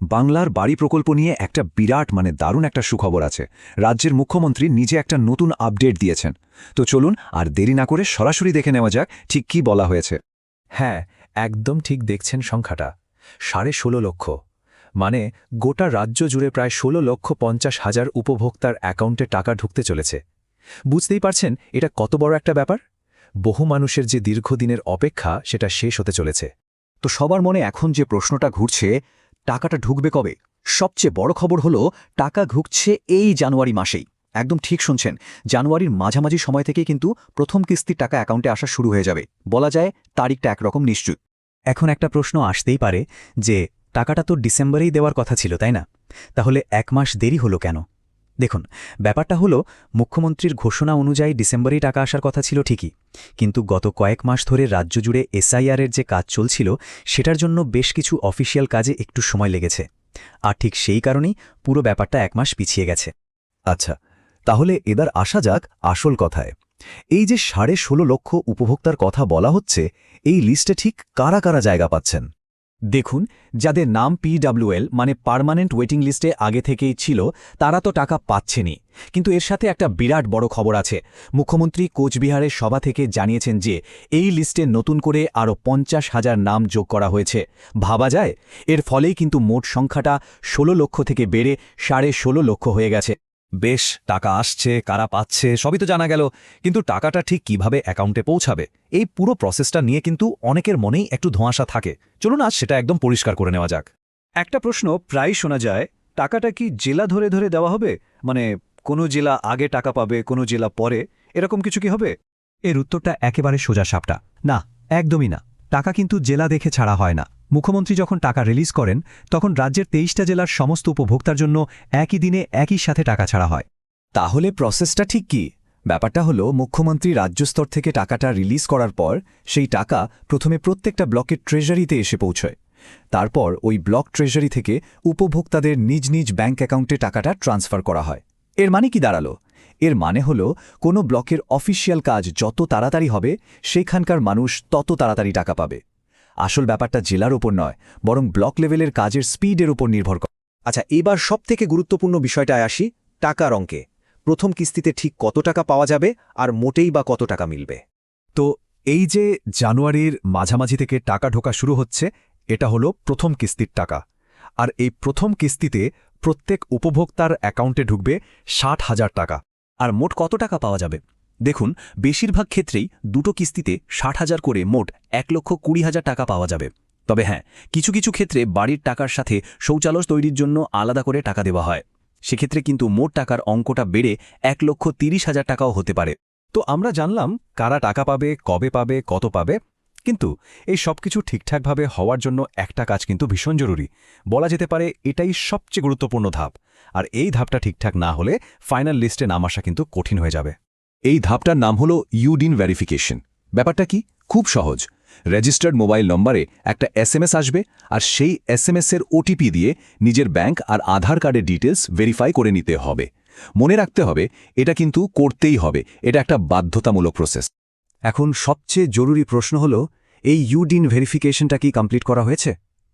বাংলার বাড়ি প্রকল্প নিয়ে একটা বিরাট মানে দারুণ একটা সুখবর আছে। রাজ্যের মুখ্যমন্ত্রী নিজে একটা নতুন আপডেট দিয়েছেন। তো চলুন আর দেরি না করে সরাসরি দেখে নেওয়া যাক ঠিক কি বলা হয়েছে। হ্যাঁ একদম ঠিক দেখছেন সংখ্যাটা। সাড়ে ষোলো লক্ষ। মানে গোটা রাজ্য জুড়ে প্রায় ষোলো লক্ষ পঞ্চাশ হাজার উপভোক্তার অ্যাকাউন্টে টাকা ঢুকতে চলেছে। বুঝতেই পারছেন এটা কত বড় একটা ব্যাপার? বহু মানুষের যে দীর্ঘদিনের অপেক্ষা সেটা শেষ হতে চলেছে। তো সবার মনে এখন যে প্রশ্নটা ঘুরছে টাকাটা ঢুকবে কবে? সবচেয়ে বড় খবর হলো, টাকা ঘুকছে এই জানুয়ারি মাসেই। একদম ঠিক শুনছেন, জানুয়ারির মাঝামাঝি সময় থেকে কিন্তু প্রথম কিস্তির টাকা অ্যাকাউন্টে আসা শুরু হয়ে যাবে। বলা যায়, তারিখটা একরকম নিশ্চিত। এখন একটা প্রশ্ন আসতেই পারে যে, টাকাটা তো ডিসেম্বরেই দেওয়ার কথা ছিল, তাই না? তাহলে এক মাস দেরি হলো কেন? দেখুন, ব্যাপারটা হলো, মুখ্যমন্ত্রীর ঘোষণা অনুযায়ী ডিসেম্বরেই টাকা আসার কথা ছিল ঠিকই, কিন্তু গত কয়েক মাস ধরে রাজ্য জুড়ে এসআইআরের যে কাজ চলছিল, সেটার জন্য বেশ কিছু অফিসিয়াল কাজে একটু সময় লেগেছে। আর ঠিক সেই কারণেই পুরো ব্যাপারটা এক মাস পিছিয়ে গেছে। আচ্ছা তাহলে এবার আসা যাক আসল কথায়। এই যে সাড়ে ষোলো লক্ষ উপভোক্তার কথা বলা হচ্ছে, এই লিস্টে ঠিক কারা কারা জায়গা পাচ্ছেন? দেখুন, যাদের নাম পিডব্লিউএল মানে পার্মানেন্ট ওয়েটিং লিস্টে আগে থেকেই ছিল, তারা তো টাকা পাচ্ছেনি কিন্তু এর সাথে একটা বিরাট বড় খবর আছে। মুখ্যমন্ত্রী কোচবিহারের সভা থেকে জানিয়েছেন যে, এই লিস্টে নতুন করে আরও পঞ্চাশ হাজার নাম যোগ করা হয়েছে। ভাবা যায়? এর ফলেই কিন্তু মোট সংখ্যাটা ষোলো লক্ষ থেকে বেড়ে সাড়ে ষোলো লক্ষ হয়ে গেছে। বেশ, টাকা আসছে, কারা পাচ্ছে, সবই তো জানা গেল, কিন্তু টাকাটা ঠিক কীভাবে অ্যাকাউন্টে পৌঁছাবে? এই পুরো প্রসেসটা নিয়ে কিন্তু অনেকের মনেই একটু ধোঁয়াশা থাকে। চলুন আজ সেটা একদম পরিষ্কার করে নেওয়া যাক। একটা প্রশ্ন প্রায় শোনা যায়, টাকাটা কি জেলা ধরে ধরে দেওয়া হবে? মানে কোনো জেলা আগে টাকা পাবে, কোনো জেলা পরে? এরকম কিছু কি হবে? এর উত্তরটা একেবারে সোজা সাপটা। না, একদমই না। টাকা কিন্তু জেলা দেখে ছাড়া হয় না। মুখ্যমন্ত্রী যখন টাকা রিলিজ করেন, তখন রাজ্যের তেইশটা জেলার সমস্ত উপভোক্তার জন্য একই দিনে একই সাথে টাকা ছাড়া হয়। তাহলে প্রসেসটা ঠিক কি? ব্যাপারটা হলো, মুখ্যমন্ত্রী রাজ্যস্তর থেকে টাকাটা রিলিজ করার পর, সেই টাকা প্রথমে প্রত্যেকটা ব্লকের ট্রেজারিতে এসে পৌঁছয়। তারপর ওই ব্লক ট্রেজারি থেকে উপভোক্তাদের নিজ নিজ ব্যাঙ্ক অ্যাকাউন্টে টাকাটা ট্রান্সফার করা হয়। এর মানে কি দাঁড়াল? এর মানে হল, কোনো ব্লকের অফিসিয়াল কাজ যত তাড়াতাড়ি হবে, সেখানকার মানুষ তত তাড়াতাড়ি টাকা পাবে। আসল ব্যাপারটা জেলার ওপর নয়, বরং ব্লক লেভেলের কাজের স্পিডের উপর নির্ভর করে। আচ্ছা এবার সবথেকে গুরুত্বপূর্ণ বিষয়টায় আসি, টাকার অঙ্কে। প্রথম কিস্তিতে ঠিক কত টাকা পাওয়া যাবে আর মোটেই বা কত টাকা মিলবে? তো এই যে জানুয়ারির মাঝামাঝি থেকে টাকা ঢোকা শুরু হচ্ছে, এটা হলো প্রথম কিস্তির টাকা। আর এই প্রথম কিস্তিতে প্রত্যেক উপভোক্তার অ্যাকাউন্টে ঢুকবে ষাট হাজার টাকা। আর মোট কত টাকা পাওয়া যাবে? দেখুন, বেশিরভাগ ক্ষেত্রেই দুটো কিস্তিতে ষাট হাজার করে মোট এক লক্ষ কুড়ি হাজার টাকা পাওয়া যাবে। তবে হ্যাঁ কিছু কিছু ক্ষেত্রে বাড়ির টাকার সাথে শৌচালয় তৈরির জন্য আলাদা করে টাকা দেওয়া হয়। সেক্ষেত্রে কিন্তু মোট টাকার অঙ্কটা বেড়ে এক লক্ষ তিরিশ হাজার টাকাও হতে পারে। তো আমরা জানলাম কারা টাকা পাবে, কবে পাবে, কত পাবে। কিন্তু এই সব কিছু ঠিকঠাকভাবে হওয়ার জন্য একটা কাজ কিন্তু ভীষণ জরুরি। বলা যেতে পারে এটাই সবচেয়ে গুরুত্বপূর্ণ ধাপ। আর এই ধাপটা ঠিকঠাক না হলে ফাইনাল লিস্টে নাম আসা কিন্তু কঠিন হয়ে যাবে। এই ধাপটার নাম হলো ইউডিন ভেরিফিকেশন ব্যাপারটা কি? খুব সহজ। রেজিস্টার্ড মোবাইল নম্বরে একটা এসএমএস আসবে আর সেই এসএমএস এর ওটিপি দিয়ে নিজের ব্যাংক আর আধার কার্ডের ডিটেলস ভেরিফাই করে নিতে হবে। মনে রাখতে হবে, এটা কিন্তু করতেই হবে। এটা একটা বাধ্যতামূলক প্রসেস এখন সবচেয়ে জরুরি প্রশ্ন হল, এই ইউডিন ভেরিফিকেশনটা কি কমপ্লিট করা হয়েছে?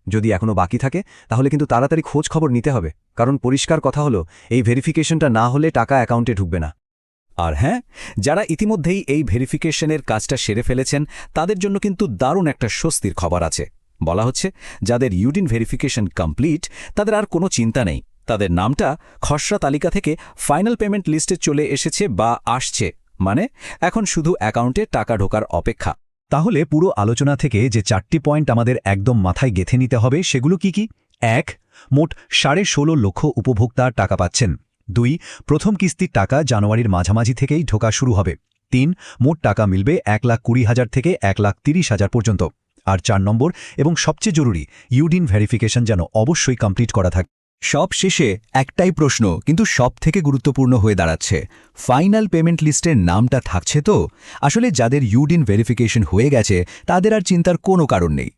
যদি এখনও বাকি থাকে, তাহলে কিন্তু তাড়াতাড়ি খোঁজ খবর নিতে হবে। কারণ পরিষ্কার কথা হলো, এই ভেরিফিকেশনটা না হলে টাকা অ্যাকাউন্টে ঢুকবে না। আর হ্যাঁ যারা ইতিমধ্যেই এই ভেরিফিকেশনের কাজটা সেরে ফেলেছেন, তাদের জন্য কিন্তু দারুণ একটা স্বস্তির খবর আছে। বলা হচ্ছে, যাদের ইউডিন ভেরিফিকেশন কমপ্লিট, তাদের আর কোনো চিন্তা নেই। তাদের নামটা খসড়া তালিকা থেকে ফাইনাল পেমেন্ট লিস্টে চলে এসেছে বা আসছে। মানে এখন শুধু অ্যাকাউন্টে টাকা ঢোকার অপেক্ষা। তাহলে পুরো আলোচনা থেকে যে চারটি পয়েন্ট আমাদের একদম মাথায় গেথে নিতে হবে, সেগুলো কি কি? এক, মোট সাড়ে ষোলো লক্ষ উপভোক্তা টাকা পাচ্ছেন। দুই, প্রথম কিস্তির টাকা জানুয়ারির মাঝামাঝি থেকেই ঢোকা শুরু হবে। তিন, মোট টাকা মিলবে এক লাখ কুড়ি হাজার থেকে এক লাখ তিরিশ হাজার পর্যন্ত। আর চার নম্বর এবং সবচেয়ে জরুরি ইউডিন ভেরিফিকেশন যেন অবশ্যই কমপ্লিট করা থাকে। সব শেষে একটাই প্রশ্ন, কিন্তু সব থেকে গুরুত্বপূর্ণ হয়ে দাঁড়াচ্ছে। ফাইনাল পেমেন্ট লিস্টের নামটা থাকছে তো? আসলে যাদের ইউডিন ভেরিফিকেশন হয়ে গেছে, তাদের আর চিন্তার কোনো কারণ নেই।